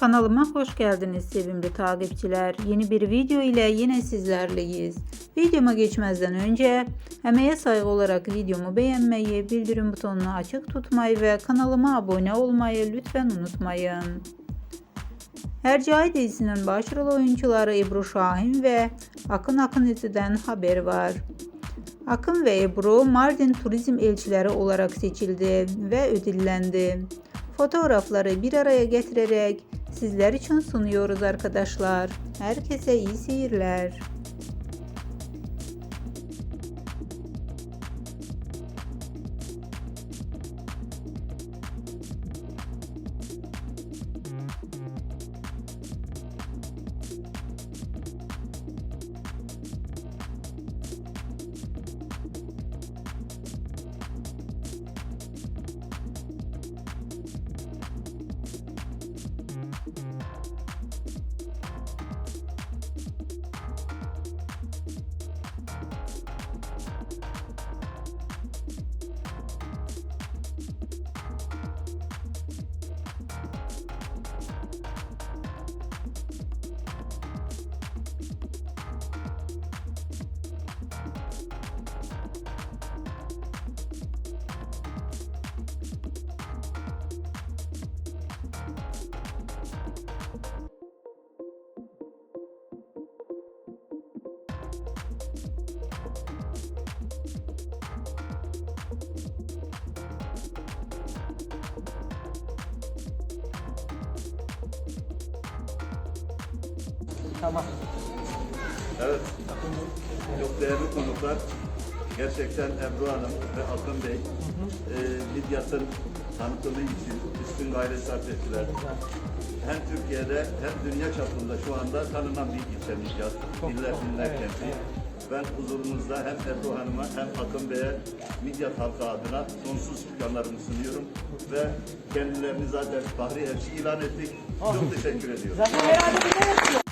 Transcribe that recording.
Kanalıma hoş geldiniz sevimli takipçiler. Yeni bir video ile yine sizlerleyiz. Videoma geçmezden önce emeğe saygı olarak videomu beğenmeyi, bildirim butonunu açık tutmayı ve kanalıma abone olmayı lütfen unutmayın. Hercai dizisinin başrol oyuncuları Ebru Şahin ve Akın Akınizli'den haber var. Akın ve Ebru Mardin turizm elçileri olarak seçildi ve ödüllendi. Fotoğrafları bir araya getirerek sizler için sunuyoruz arkadaşlar. Herkese iyi seyirler. Tamam. Evet. Çok değerli konuklar. Gerçekten Ebru Hanım ve Akın Bey e, Midyat'ın tanıtımı için üstün gayret sarf ettiler. Hem Türkiye'de hem dünya çapında şu anda tanınan bir ilçe Midyat. Diller dinler evet, kenti. evet. Ben huzurunuzda hem Ebru Hanım'a hem Akın Bey'e Midyat halkı adına sonsuz şükranlarımı sunuyorum. Ve kendilerini zaten Bahri Elçi ilan ettik. Çok teşekkür ediyorum. Zaten herhalde bir